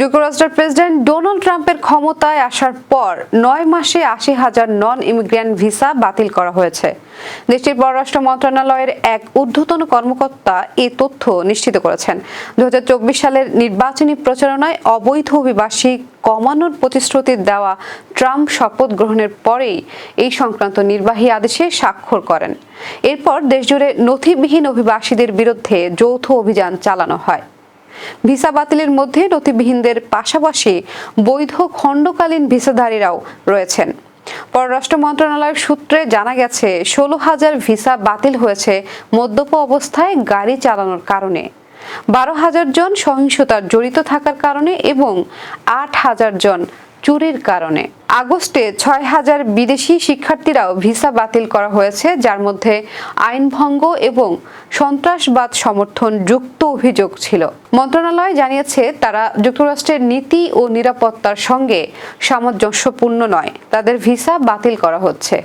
যুক্তরাষ্ট্রের president Donald ট্রাম্পের ক্ষমতায় আসার পর নয় মাসে আশি হাজার নন ইমিগ্রেন্ট ভিসা বাতিল করা হয়েছে। দেশটির পররাষ্ট্র মন্ত্রণালয়ের এক ঊর্ধ্বতন কর্মকর্তা এ তথ্য নিশ্চিত করেছেন। দু হাজার চব্বিশ সালের নির্বাচনী প্রচারণায় অবৈধ অভিবাসী কমানোর প্রতিশ্রুতি দেওয়া ট্রাম্প শপথ গ্রহণের পরেই এই সংক্রান্ত নির্বাহী আদেশে স্বাক্ষর করেন। এরপর দেশজুড়ে নথিবিহীন অভিবাসীদের বিরুদ্ধে যৌথ অভিযান চালানো হয়। ভিসা বাতিলের মধ্যে নথিবিহীনদের পাশাপাশি বৈধ খণ্ডকালীন ভিসাধারীরাও রয়েছেন। পররাষ্ট্র মন্ত্রণালয়ের সূত্রে জানা গেছে, ষোলো হাজার ভিসা বাতিল হয়েছে মদ্যপ অবস্থায় গাড়ি চালানোর কারণে। বারো হাজার জন সহিংসতার জড়িত থাকার কারণে এবং আট হাজার জন চুরির কারণে। আগস্টে ছয় হাজার বিদেশি শিক্ষার্থীরাও ভিসা বাতিল করা হয়েছে, যার মধ্যে আইনভঙ্গ এবং সন্ত্রাসবাদ সমর্থন যুক্ত অভিযোগ ছিল। মন্ত্রণালয় জানিয়েছে, তারা যুক্তরাষ্ট্রের নীতি ও নিরাপত্তার সঙ্গে সামঞ্জস্যপূর্ণ নয়। তাদের ভিসা বাতিল করা হচ্ছে।